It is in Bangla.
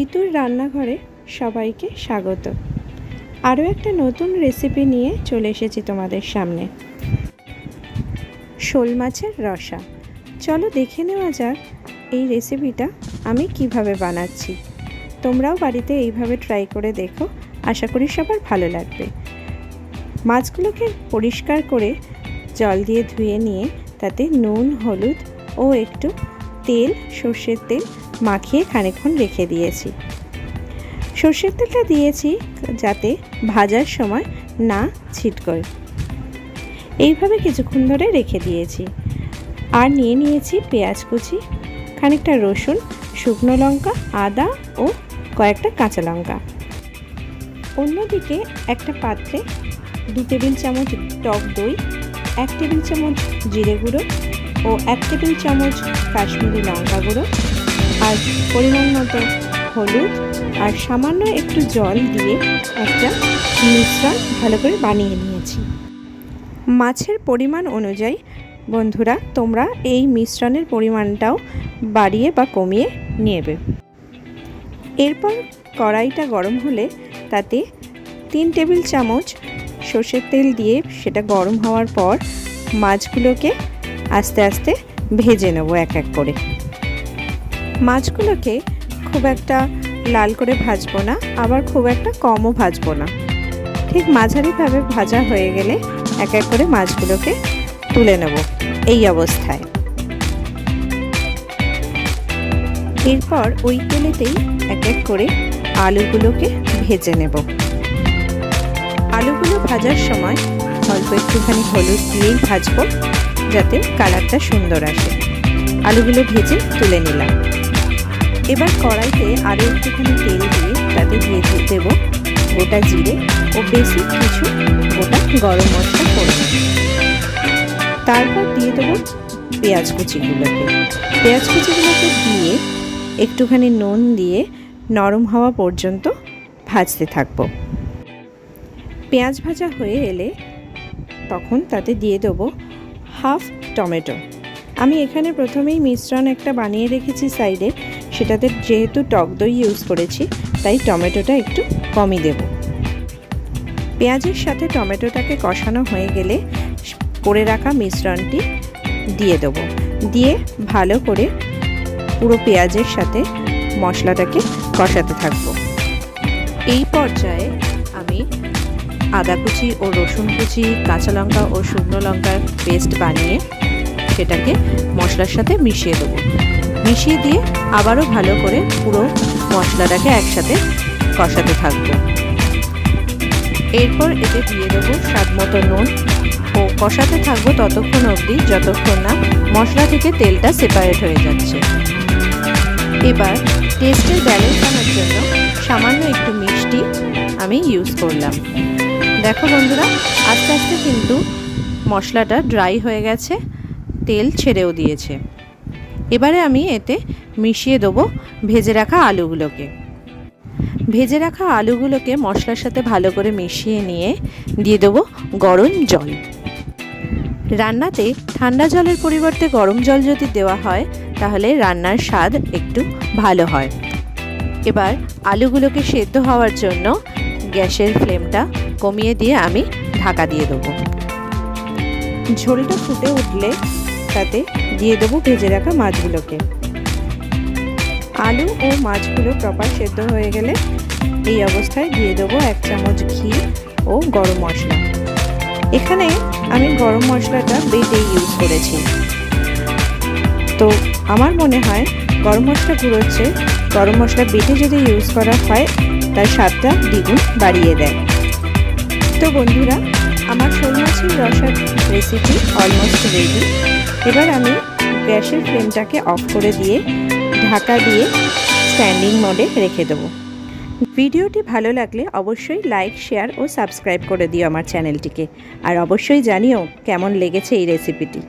ঋতুর রান্নাঘরে সবাইকে স্বাগত। আরও একটা নতুন রেসিপি নিয়ে চলে এসেছি তোমাদের সামনে। শোল মাছের রসা। চলো দেখে নেওয়া যাক এই রেসিপিটা আমি কীভাবে বানাচ্ছি। তোমরাও বাড়িতে এইভাবে ট্রাই করে দেখো, আশা করি সবার ভালো লাগবে। মাছগুলোকে পরিষ্কার করে জল দিয়ে ধুয়ে নিয়ে তাতে নুন, হলুদ ও একটু তেল, সর্ষের তেল মাখিয়ে খানিকক্ষণ রেখে দিয়েছি। সর্ষের তেলটা দিয়েছি যাতে ভাজার সময় না ছিটকয়। এইভাবে কিছুক্ষণ ধরে রেখে দিয়েছি। আর নিয়ে নিয়েছি পেঁয়াজ কুচি, খানিকটা রসুন, শুকনো লঙ্কা, আদা ও কয়েকটা কাঁচা লঙ্কা। অন্যদিকে একটা পাত্রে দু টেবিল চামচ টক দই, এক টেবিল চামচ জিরে গুঁড়ো ও এক টেবিল চামচ কাশ্মীরি লঙ্কা গুঁড়ো আর পরিমাণ মতো হলুদ আর সামান্য একটু জল দিয়ে একটা মিশ্রণ ভালো করে বানিয়ে নিয়েছি। মাছের পরিমাণ অনুযায়ী, বন্ধুরা, তোমরা এই মিশ্রণের পরিমাণটাও বাড়িয়ে বা কমিয়ে নেবে। এরপর কড়াইটা গরম হলে তাতে তিন টেবিল চামচ সর্ষের তেল দিয়ে সেটা গরম হওয়ার পর মাছগুলোকে আস্তে আস্তে ভেজে নেব এক এক করে। মাছগুলোকে খুব একটা লাল করে ভাজবো না, আবার খুব একটা কমও ভাজবো না। ঠিক মাঝারিভাবে ভাজা হয়ে গেলে এক এক করে মাছগুলোকে তুলে নেব এই অবস্থায়। এরপর ওই তেলেতেই এক এক করে আলুগুলোকে ভেজে নেব। আলুগুলো ভাজার সময় অল্প একটুখানি হলুদ দিয়েই ভাজবো। যাতে কালারটা সুন্দর আসে। আলুগুলো ভেজে তুলে নিলাম। এবার কড়াইতে আরও একটুখানি তেল দিয়ে তাতে দিয়ে দেব গোটা জিরে ও বেশি কিছু গোটা গরম মশলা করে তারপর দিয়ে দেবো পেঁয়াজ কুচিগুলোকে। পেঁয়াজ কুচিগুলোকে দিয়ে একটুখানি নুন দিয়ে নরম হওয়া পর্যন্ত ভাজতে থাকব। পেঁয়াজ ভাজা হয়ে এলে তখন তাতে দিয়ে দেবো হাফ টমেটো। আমি এখানে প্রথমেই মিশ্রণ একটা বানিয়ে রেখেছি সাইডে। সেটাতে যেহেতু টক দই ইউজ করেছি, তাই টমেটোটা একটু কমই দেব। পেঁয়াজের সাথে টমেটোটাকে কষানো হয়ে গেলে করে রাখা মিশ্রণটি দিয়ে দেবো। দিয়ে ভালো করে পুরো পেঁয়াজের সাথে মশলাটাকে কষাতে থাকব। এই পর্যায়ে আমি আদা কুচি ও রসুন কুচি, কাঁচা লঙ্কা ও শুকনো লঙ্কার পেস্ট বানিয়ে সেটাকে মশলার সাথে মিশিয়ে দেবো। মিশিয়ে দিয়ে আবারও ভালো করে পুরো মশলাটাকে একসাথে কষাতে থাকব। এরপর এতে দিয়ে দেবো স্বাদ মতো নুন। ও কষাতে থাকব ততক্ষণ অবধি, যতক্ষণ না মশলা থেকে তেলটা সেপারেট হয়ে যাচ্ছে। এবার টেস্টের ব্যালেন্স আনার জন্য সামান্য একটু মিষ্টি আমি ইউজ করলাম। দেখো বন্ধুরা, আস্তে আস্তে কিন্তু মশলাটা ড্রাই হয়ে গেছে, তেল ছেড়েও দিয়েছে। এবারে আমি এতে মিশিয়ে দেবো ভেজে রাখা আলুগুলোকে। ভেজে রাখা আলুগুলোকে মশলার সাথে ভালো করে মিশিয়ে নিয়ে দিয়ে দেবো গরম জল। রান্নাতে ঠান্ডা জলের পরিবর্তে গরম জল যদি দেওয়া হয়, তাহলে রান্নার স্বাদ একটু ভালো হয়। এবার আলুগুলোকে সেদ্ধ হওয়ার জন্য গ্যাসের ফ্লেমটা কমিয়ে দিয়ে আমি ঢাকা দিয়ে দেবো। ঝোলটা ফুটে উঠলে তাতে দিয়ে দেবো ভেজে রাখা মাছগুলোকে। আলু ও মাছগুলো প্রপার সেদ্ধ হয়ে গেলে এই অবস্থায় দিয়ে দেবো এক চামচ ঘি ও গরম মশলা। এখানে আমি গরম মশলাটা বেটে ইউজ করেছি। তো আমার মনে হয় গরম মশলা গুঁড়োচ্ছে। গরম মশলা বেটে যদি ইউজ করা হয়, তার স্বাদটা দ্বিগুণ বাড়িয়ে দেয়। তো বন্ধুরা, আমার শোল মাছের রসার রেসিপি অলমোস্ট রেডি এবার আমি গ্যাসের ফ্লেমটাকে অফ করে দিয়ে ঢাকা দিয়ে স্ট্যান্ডিং মোডে রেখে দেবো। ভিডিওটি ভালো লাগলে অবশ্যই লাইক শেয়ার ও সাবস্ক্রাইব করে দিও আমার চ্যানেলটিকে আর অবশ্যই জানিও কেমন লেগেছে এই রেসিপিটি